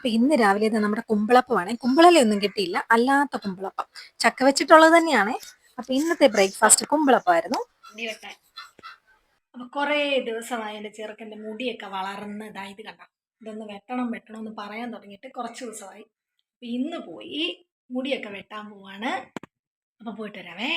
അപ്പൊ ഇന്ന് രാവിലെ നമ്മുടെ കുമ്പളല്ലേ കുമ്പിളലൊന്നും കിട്ടിയില്ല. അല്ലാത്ത കുമ്പിളപ്പം. ചക്ക വെച്ചിട്ടുള്ളത് തന്നെയാണ്. അപ്പൊ ഇന്നത്തെ ബ്രേക്ക്ഫാസ്റ്റ് കുമ്പിളപ്പമായിരുന്നു. അപ്പൊ കുറേ ദിവസമായി എന്റെ ചെറുക്കന്റെ മുടിയൊക്കെ വളർന്ന് ഇതായത് കണ്ട. ഇതൊന്ന് വെട്ടണം വെട്ടണം എന്ന് പറയാൻ തുടങ്ങിയിട്ട് കുറച്ച് ദിവസമായി. ഇന്ന് പോയി മുടിയൊക്കെ വെട്ടാൻ പോവാണ്. അപ്പൊ പോയിട്ട് വരാവേ.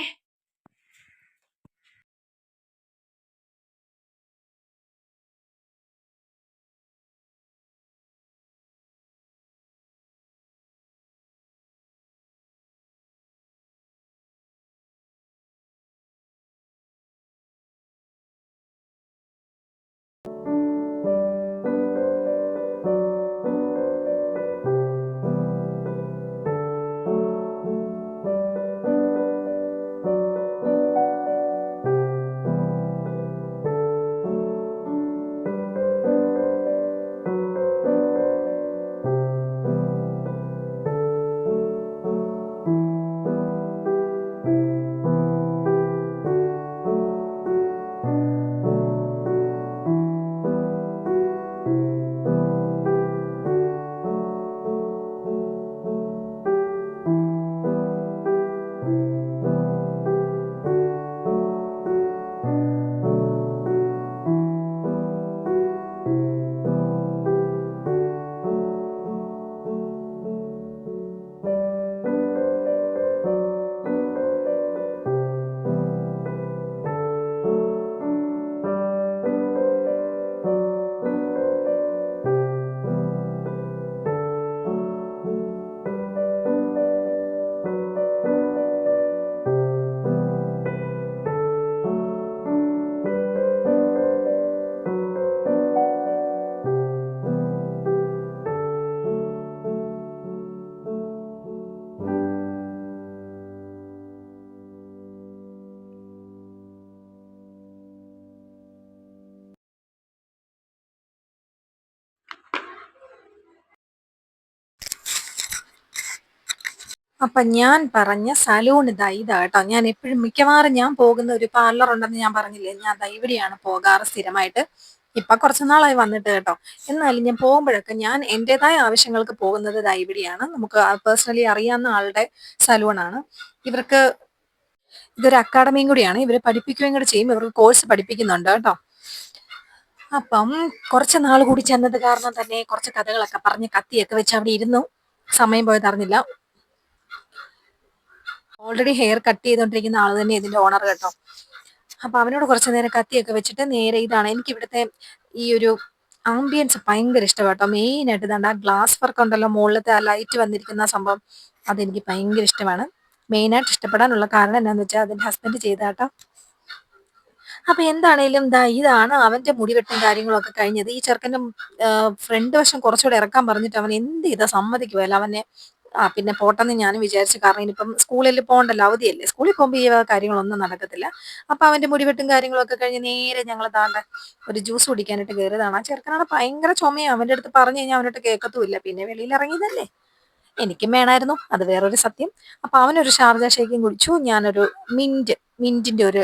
അപ്പൊ ഞാൻ പറഞ്ഞ സലൂൺ ഇതാ ഇതാ കേട്ടോ. ഞാൻ എപ്പോഴും മിക്കവാറും ഞാൻ പോകുന്ന ഒരു പാർലർ ഉണ്ടെന്ന് ഞാൻ പറഞ്ഞില്ലേ? ഞാൻ ദാ ഇവിടെയാണ് പോകാറ് സ്ഥിരമായിട്ട്. ഇപ്പൊ കുറച്ചു നാളായി വന്നിട്ട് കേട്ടോ. എന്നാലും ഞാൻ പോകുമ്പോഴൊക്കെ ഞാൻ എന്റെതായ ആവശ്യങ്ങൾക്ക് പോകുന്നത് ദാ ഇവിടെയാണ്. നമുക്ക് പേഴ്സണലി അറിയാവുന്ന ആളുടെ സലൂണാണ് ഇവർക്ക് ഇതൊരു അക്കാഡമിയും കൂടിയാണ്. ഇവർ പഠിപ്പിക്കുകയും കൂടി ചെയ്യും. ഇവർക്ക് കോഴ്സ് പഠിപ്പിക്കുന്നുണ്ട് കേട്ടോ. അപ്പം കുറച്ച് നാൾ കൂടി ചെന്നത് കാരണം തന്നെ കുറച്ച് കഥകളൊക്കെ പറഞ്ഞ് കത്തിയൊക്കെ വെച്ച് അവിടെ ഇരുന്നു. സമയം പോയത് അറിഞ്ഞില്ല ഓൾറെഡി ഹെയർ കട്ട് ചെയ്തുകൊണ്ടിരിക്കുന്ന ആൾ തന്നെ ഇതിന്റെ ഓണർ കേട്ടോ. അപ്പൊ അവനോട് കുറച്ചു നേരം കത്തിയൊക്കെ വെച്ചിട്ട് നേരെ ഇതാണ്. എനിക്ക് ഇവിടുത്തെ ഈ ഒരു ആംബിയൻസ് ഭയങ്കര ഇഷ്ടമാട്ടോ മെയിൻ ആയിട്ട് ഇതാണ്ട് ആ ഗ്ലാസ് വർക്ക് ഉണ്ടല്ലോ മുകളിലത്തെ ആ ലൈറ്റ് വന്നിരിക്കുന്ന സംഭവം അതെനിക്ക് ഭയങ്കര ഇഷ്ടമാണ്. മെയിൻ ആയിട്ട് ഇഷ്ടപ്പെടാനുള്ള കാരണം എന്താണെന്ന് വെച്ചാൽ അതിന്റെ ഹസ്ബൻഡ് ചെയ്താട്ടോ അപ്പൊ എന്താണേലും ദാ ഇതാണ് അവന്റെ മുടിവെട്ടും കാര്യങ്ങളൊക്കെ കഴിഞ്ഞത്. ഈ ചെറുക്കന്റെ ഫ്രണ്ട് വശം കുറച്ചുകൂടെ ഇറക്കാൻ പറഞ്ഞിട്ട് അവൻ എന്ത് ചെയ്താ സമ്മതിക്കുമല്ലോ അവനെ ആ പിന്നെ പോട്ടെന്ന് ഞാനും വിചാരിച്ചു. കാരണം ഇനിയിപ്പം സ്കൂളിൽ പോകണ്ടല്ലോ അവധിയല്ലേ? സ്കൂളിൽ പോകുമ്പോൾ ഈ കാര്യങ്ങളൊന്നും നടക്കത്തില്ല. അപ്പൊ അവന്റെ മുടിവെട്ടും കാര്യങ്ങളൊക്കെ കഴിഞ്ഞ് നേരെ ഞങ്ങൾ താണ്ട ഒരു ജ്യൂസ് കുടിക്കാനായിട്ട് കയറിയതാണ് ആ ചെറുക്കനാണ് ഭയങ്കര ചുമയും. അവന്റെ അടുത്ത് പറഞ്ഞു കഴിഞ്ഞാൽ അവനോട്ട് കേൾക്കത്തുമില്ല പിന്നെ വെളിയിൽ ഇറങ്ങിയതല്ലേ? എനിക്കും വേണമായിരുന്നു അത് വേറൊരു സത്യം. അപ്പൊ അവനൊരു ഷാർജ ഷേക്കും കുടിച്ചു. ഞാനൊരു മിന്റ് മിന്റിന്റെ ഒരു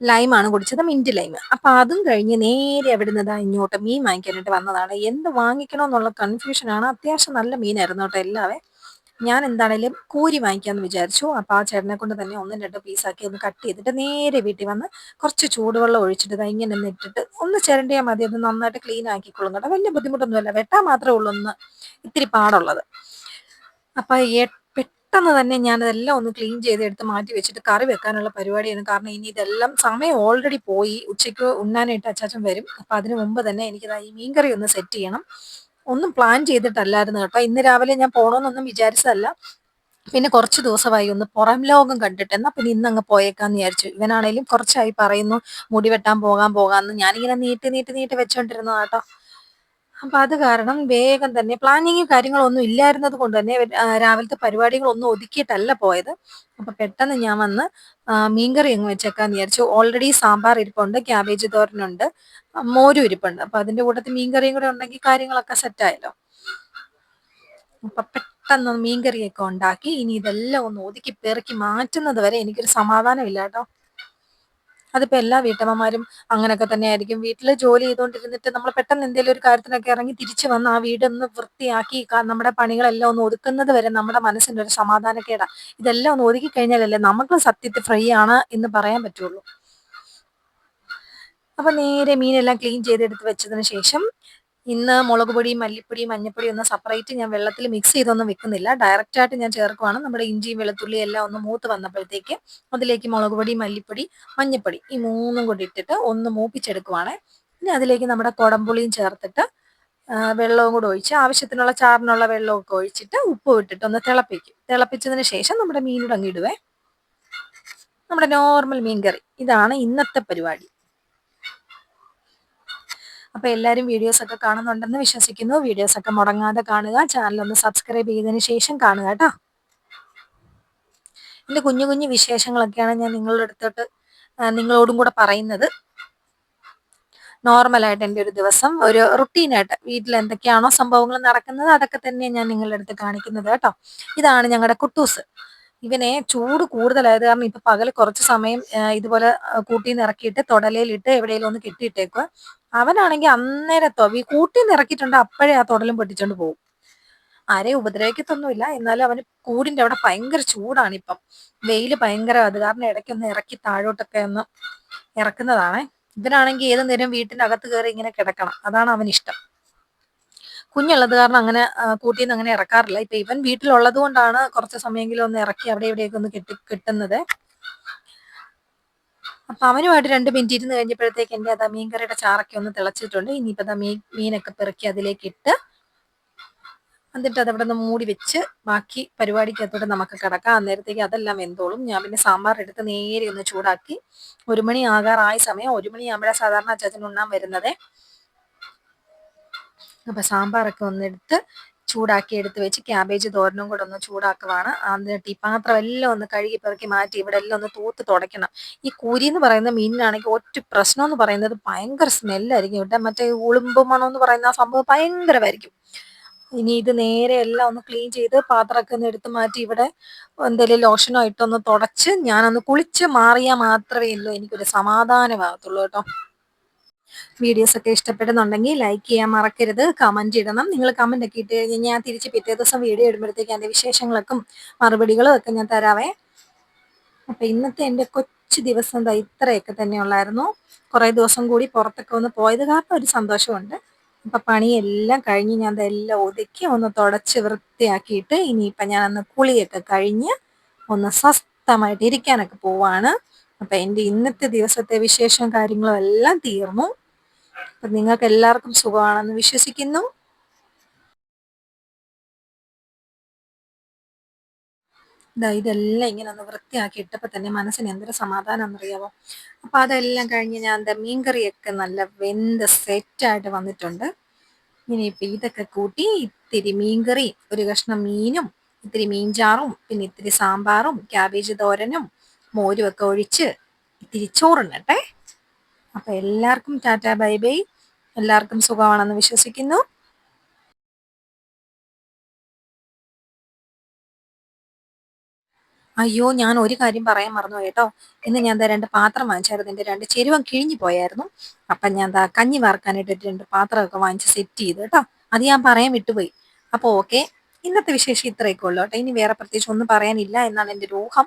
ലൈമാണ് കുടിച്ചത് മിന്റ് ലൈം. അപ്പൊ അതും കഴിഞ്ഞ് നേരെ അവിടെ അവിടുന്ന് ഇങ്ങോട്ട് മീൻ വാങ്ങിക്കാനായിട്ട് വന്നതാണ്. എന്ത് വാങ്ങിക്കണമെന്നുള്ള കൺഫ്യൂഷനാണ് അത്യാവശ്യം നല്ല മീനായിരുന്നു കേട്ടോ എല്ലാവേ. ഞാൻ എന്താണേലും കൂരി വാങ്ങിക്കാമെന്ന് വിചാരിച്ചു. അപ്പൊ ആ ചേട്ടനെ കൊണ്ട് തന്നെ ഒന്നും രണ്ടോ പീസാക്കി ഒന്ന് കട്ട് ചെയ്തിട്ട് നേരെ വീട്ടിൽ വന്ന് കുറച്ച് ചൂടുവെള്ളം ഒഴിച്ചിട്ട് ഇങ്ങനെ ഒന്ന് ഇട്ടിട്ട് ഒന്ന് ചിരണ്ടിയാൽ മതി. അത് നന്നായിട്ട് ക്ലീൻ ആക്കിക്കൊള്ളും കേട്ടോ. വലിയ ബുദ്ധിമുട്ടൊന്നുമില്ല. വെട്ടാൻ മാത്രമേ ഉള്ളൂ ഒന്ന്. ഇത്തിരി പാടുള്ളത്. അപ്പൊ പെട്ടെന്ന് തന്നെ ഞാൻ അതെല്ലാം ഒന്ന് ക്ലീൻ ചെയ്തെടുത്ത് മാറ്റി വെച്ചിട്ട് കറി വെക്കാനുള്ള പരിപാടിയാണ് കാരണം ഇനി ഇതെല്ലാം സമയം ഓൾറെഡി പോയി. ഉച്ചയ്ക്ക് ഉണ്ണാനായിട്ട് അച്ചാച്ചൻ വരും. അപ്പൊ അതിന് മുമ്പ് തന്നെ എനിക്ക് ഈ മീൻകറി ഒന്ന് സെറ്റ് ചെയ്യണം. ഒന്നും പ്ലാൻ ചെയ്തിട്ടല്ലായിരുന്നു കേട്ടോ. ഇന്ന് രാവിലെ ഞാൻ പോകണമെന്നൊന്നും വിചാരിച്ചതല്ല. പിന്നെ കുറച്ച് ദിവസമായി ഒന്ന് പുറം ലോകം കണ്ടിട്ട് എന്നാ പിന്നെ ഇന്ന് അങ്ങ് പോയേക്കാന്ന് വിചാരിച്ചു. ഇവനാണേലും കുറച്ചായി പറയുന്നു മുടി വെട്ടാൻ പോകാൻ പോകാന്ന്. ഞാനിങ്ങനെ നീട്ടി നീട്ടി നീട്ടി വെച്ചോണ്ടിരുന്നതാ കേട്ടോ. അപ്പൊ അത് കാരണം വേഗം തന്നെ പ്ലാനിങ് കാര്യങ്ങളൊന്നും ഇല്ലായിരുന്നത് കൊണ്ട് തന്നെ രാവിലത്തെ പരിപാടികളൊന്നും ഒതുക്കിയിട്ടല്ല പോയത്. അപ്പൊ പെട്ടെന്ന് ഞാൻ വന്ന് മീൻകറി അങ്ങ് വെച്ചേക്കാന്ന് വിചാരിച്ചു. ഓൾറെഡി സാമ്പാർ ഇരിപ്പുണ്ട് ക്യാബേജ് തോരനുണ്ട് മോരും ഇരിപ്പുണ്ട്. അപ്പൊ അതിന്റെ കൂട്ടത്തിൽ മീൻകറിയും കൂടെ ഉണ്ടെങ്കിൽ കാര്യങ്ങളൊക്കെ സെറ്റായല്ലോ അപ്പൊ പെട്ടെന്ന് മീൻകറിയൊക്കെ ഉണ്ടാക്കി ഇനി ഇതെല്ലാം ഒന്ന് ഒതുക്കി പെറുക്കി മാറ്റുന്നത് വരെ എനിക്കൊരു സമാധാനം ഇല്ല കേട്ടോ. അതിപ്പോ എല്ലാ വീട്ടമ്മമാരും അങ്ങനെയൊക്കെ തന്നെയായിരിക്കും. വീട്ടിൽ ജോലി ചെയ്തുകൊണ്ടിരുന്നിട്ട് നമ്മൾ പെട്ടെന്ന് എന്തെങ്കിലും ഒരു കാര്യത്തിനൊക്കെ ഇറങ്ങി തിരിച്ചു വന്ന് ആ വീടൊന്ന് വൃത്തിയാക്കി നമ്മുടെ പണികളെല്ലാം ഒന്ന് ഒതുക്കുന്നത് വരെ നമ്മുടെ മനസ്സിനൊരു സമാധാനക്കേടാ. ഇതെല്ലാം ഒന്ന് ഒതുക്കി കഴിഞ്ഞാലല്ലേ നമുക്ക് സത്യത്തിൽ ഫ്രീ ആണ് എന്ന് പറയാൻ പറ്റുള്ളൂ. അപ്പൊ നേരെ മീനെല്ലാം ക്ലീൻ ചെയ്തെടുത്ത് വെച്ചതിന് ശേഷം ഇന്ന് മുളക് പൊടി മല്ലിപ്പൊടി മഞ്ഞപ്പൊടി ഒന്നും സെപ്പറേറ്റ് ഞാൻ വെള്ളത്തിൽ മിക്സ് ചെയ്തൊന്നും വെക്കുന്നില്ല. ഡയറക്റ്റ് ആയിട്ട് ഞാൻ ചേർക്കുവാണ്. നമ്മുടെ ഇഞ്ചിയും വെളുത്തുള്ളിയും എല്ലാം ഒന്ന് മൂത്ത് വന്നപ്പോഴത്തേക്ക് അതിലേക്ക് മുളക് പൊടി മല്ലിപ്പൊടി മഞ്ഞപ്പൊടി ഈ മൂന്നും കൂടി ഇട്ടിട്ട് ഒന്ന് മൂപ്പിച്ചെടുക്കുവാണ്. ഇനി അതിലേക്ക് നമ്മുടെ കുടംപുളിയും ചേർത്തിട്ട് വെള്ളവും കൂടെ ഒഴിച്ച് ആവശ്യത്തിനുള്ള ചാറിനുള്ള വെള്ളമൊക്കെ ഒഴിച്ചിട്ട് ഉപ്പ് ഇട്ടിട്ട് ഒന്ന് തിളപ്പിക്കും. തിളപ്പിച്ചതിന് ശേഷം നമ്മുടെ മീനിടങ്ങിടുവേ നമ്മുടെ നോർമൽ മീൻ കറി ഇതാണ് ഇന്നത്തെ പരിപാടി. അപ്പോൾ എല്ലാവരും വീഡിയോസ് ഒക്കെ കാണുന്നുണ്ടെന്ന് വിശ്വസിക്കുന്നു. വീഡിയോസ് ഒക്കെ മുടങ്ങാതെ കാണുക. ചാനൽ ഒന്ന് സബ്സ്ക്രൈബ് ചെയ്തതിന് ശേഷം കാണുക കേട്ടോ. എന്റെ കുഞ്ഞു കുഞ്ഞു വിശേഷങ്ങളൊക്കെയാണ് ഞാൻ നിങ്ങളുടെ അടുത്തോട്ട് നിങ്ങളോടും കൂടെ പറയുന്നത്. നോർമലായിട്ട് എന്റെ ഒരു ദിവസം ഒരു റുട്ടീനായിട്ട് വീട്ടിൽ എന്തൊക്കെയാണോ സംഭവങ്ങൾ നടക്കുന്നത് അതൊക്കെ തന്നെയാണ് ഞാൻ നിങ്ങളുടെ അടുത്ത് കാണിക്കുന്നത് കേട്ടോ. ഇതാണ് ഞങ്ങളുടെ കുട്ടൂസ്. ഇവനെ ചൂട് കൂടുതലായത് കാരണം ഇപ്പൊ പകൽ കുറച്ച് സമയം ഇതുപോലെ കൂട്ടി ഇറക്കിയിട്ട് തൊടലയിലിട്ട് എവിടെയെങ്കിലും ഒന്ന് കെട്ടിയിട്ടേക്കുക അവനാണെങ്കിൽ അന്നേരത്തോ ഈ കൂട്ടി ഇറക്കിയിട്ടുണ്ട് അപ്പോഴേ ആ തൊടലും പൊട്ടിച്ചോണ്ട് പോകും ആരെയും ഉപദ്രവിക്കത്തൊന്നുമില്ല. എന്നാലും അവന് കൂടിന്റെ അവിടെ ഭയങ്കര ചൂടാണ് ഇപ്പം വെയിൽ ഭയങ്കര അത് കാരണം ഇടയ്ക്കൊന്ന് ഇറക്കി താഴോട്ടൊക്കെ ഒന്ന് ഇറക്കുന്നതാണ്. ഇവനാണെങ്കിൽ ഏത് നേരം വീട്ടിന്റെ അകത്ത് കയറി ഇങ്ങനെ കിടക്കണം. അതാണ് അവൻ ഇഷ്ടം കുഞ്ഞുള്ളത് കാരണം അങ്ങനെ കൂട്ടിൽ നിന്ന് അങ്ങനെ ഇറക്കാറില്ല. ഇപ്പൊ ഇവൻ വീട്ടിലുള്ളത് കൊണ്ടാണ് കുറച്ച് സമയമെങ്കിലും ഒന്ന് ഇറക്കി അവിടെ ഇവിടെയൊക്കെ ഒന്ന് കെട്ടി കിട്ടുന്നത്. അപ്പൊ അവനുമായിട്ട് രണ്ട് മിനിറ്റ് ഇരുന്ന് കഴിഞ്ഞപ്പോഴത്തേക്ക് എന്റെ അതാ മീൻകറിയുടെ ചാറൊക്കെ ഒന്ന് തിളച്ചിട്ടുണ്ട്. ഇനിയിപ്പോ അതാ മീൻ മീനൊക്കെ പെറുക്കി അതിലേക്ക് ഇട്ട് എന്നിട്ട് അതവിടെ നിന്ന് മൂടി വെച്ച് ബാക്കി പരിപാടിക്കകത്തോട്ട് നമുക്ക് കിടക്കാം. അന്നേരത്തേക്ക് അതെല്ലാം വെന്തോളും. ഞാൻ പിന്നെ സാമ്പാർ എടുത്ത് നേരെ ഒന്ന് ചൂടാക്കി ഒരു മണി ആകാറായ സമയം ഒരു മണിയാകുമ്പോഴാണ് സാധാരണ അച്ചാച്ചൻ ഉണ്ണാൻ വരുന്നത്. അപ്പൊ സാമ്പാറൊക്കെ ഒന്നെടുത്ത് ചൂടാക്കി എടുത്ത് വെച്ച് ക്യാബേജ് തോരനും കൂടെ ഒന്ന് ചൂടാക്കുവാണ്. എന്നിട്ട് ഈ പാത്രം എല്ലാം ഒന്ന് കഴുകി പെറുക്കി മാറ്റി ഇവിടെ എല്ലാം ഒന്ന് തൂത്ത് തുടയ്ക്കണം. ഈ കുരി എന്ന് പറയുന്ന മീനിനാണെങ്കിൽ ഒറ്റ പ്രശ്നം എന്ന് പറയുന്നത് ഭയങ്കര സ്മെല്ലായിരിക്കും ഇവിടെ മറ്റേ ഉളുമ്പ് മണം എന്ന് പറയുന്ന ആ സംഭവം ഭയങ്കരമായിരിക്കും. ഇനി ഇത് നേരെ എല്ലാം ഒന്ന് ക്ലീൻ ചെയ്ത് പാത്രമൊക്കെ ഒന്ന് എടുത്ത് മാറ്റി ഇവിടെ എന്തെങ്കിലും ലോഷനോ ഇട്ടൊന്ന് തുടച്ച് ഞാനൊന്ന് കുളിച്ച് മാറിയാൽ മാത്രമേ ഉള്ളൂ. എനിക്കൊരു സമാധാനമാകത്തുള്ളൂ കേട്ടോ. വീഡിയോസ് ഒക്കെ ഇഷ്ടപ്പെടുന്നുണ്ടെങ്കിൽ ലൈക്ക് ചെയ്യാൻ മറക്കരുത്. കമന്റ് ഇടണം. നിങ്ങൾ കമന്റ് ഒക്കെ ഇട്ട് കഴിഞ്ഞാൽ ഞാൻ തിരിച്ച് പിറ്റേ ദിവസം വീഡിയോ ഇടുമ്പോഴത്തേക്ക് അതിന്റെ വിശേഷങ്ങളൊക്കെ മറുപടികളും ഒക്കെ ഞാൻ തരാവേ. അപ്പം ഇന്നത്തെ എന്റെ കൊച്ചു ദിവസം എന്താ ഇത്രയൊക്കെ തന്നെ ഉള്ളായിരുന്നു. കുറേ ദിവസം കൂടി പുറത്തൊക്കെ ഒന്ന് പോയത് കാരണം ഒരു സന്തോഷമുണ്ട്. അപ്പം പണിയെല്ലാം കഴിഞ്ഞ് ഞാൻ അതെല്ലാം ഒതുക്കി ഒന്ന് തുടച്ച് വൃത്തിയാക്കിയിട്ട് ഇനിയിപ്പം ഞാനൊന്ന് കുളിയൊക്കെ കഴിഞ്ഞ് ഒന്ന് സ്വസ്ഥമായിട്ട് ഇരിക്കാനൊക്കെ പോവാണ്. അപ്പൊ എന്റെ ഇന്നത്തെ ദിവസത്തെ വിശേഷം കാര്യങ്ങളും എല്ലാം തീർന്നു. അപ്പൊ നിങ്ങൾക്ക് എല്ലാവർക്കും സുഖമാണെന്ന് വിശ്വസിക്കുന്നു. ഇതാ ഇതെല്ലാം ഇങ്ങനെ ഒന്ന് വൃത്തിയാക്കി തന്നെ മനസ്സിന് എന്തൊരു സമാധാനം അറിയാവോ അപ്പൊ അതെല്ലാം കഴിഞ്ഞ് ഞാൻ എന്താ മീൻകറിയൊക്കെ നല്ല വെന്ത് സെറ്റായിട്ട് വന്നിട്ടുണ്ട്. ഇനിയിപ്പോൾ ഇതൊക്കെ കൂട്ടി ഇത്തിരി മീൻകറി ഒരു കഷ്ണം മീനും ഇത്തിരി മീൻചാറും പിന്നെ ഇത്തിരി സാമ്പാറും ക്യാബേജ് തോരനും മോരും ഒക്കെ ഒഴിച്ച് ഇത്തിരി ചോറുണ്ടട്ടെ അപ്പോൾ എല്ലാവർക്കും ടാറ്റ ബൈ ബൈ. എല്ലാവർക്കും സുഖമാണെന്ന് വിശ്വസിക്കുന്നു. അയ്യോ ഞാൻ ഒരു കാര്യം പറയാൻ മറന്നു കേട്ടോ. ഇന്ന് ഞാൻ രണ്ട് പാത്രം വാങ്ങിച്ചായിരുന്നു. എന്റെ രണ്ട് ചെരുവം കിഴിഞ്ഞു പോയായിരുന്നു. അപ്പം ഞാൻ ദാ കഞ്ഞി വാർക്കാനായിട്ട് രണ്ട് പാത്രമൊക്കെ വാങ്ങിച്ച് സെറ്റ് ചെയ്തു കേട്ടോ. അത് ഞാൻ പറയാൻ വിട്ടുപോയി. അപ്പോൾ ഓക്കെ ഇന്നത്തെ വിശേഷം ഇത്രയൊക്കെ ഉള്ളൂ കേട്ടോ. ഇനി വേറെ പ്രത്യേകിച്ച് ഒന്നും പറയാനില്ല. എന്നാണ് എന്റെ ഒരു ഊഹം.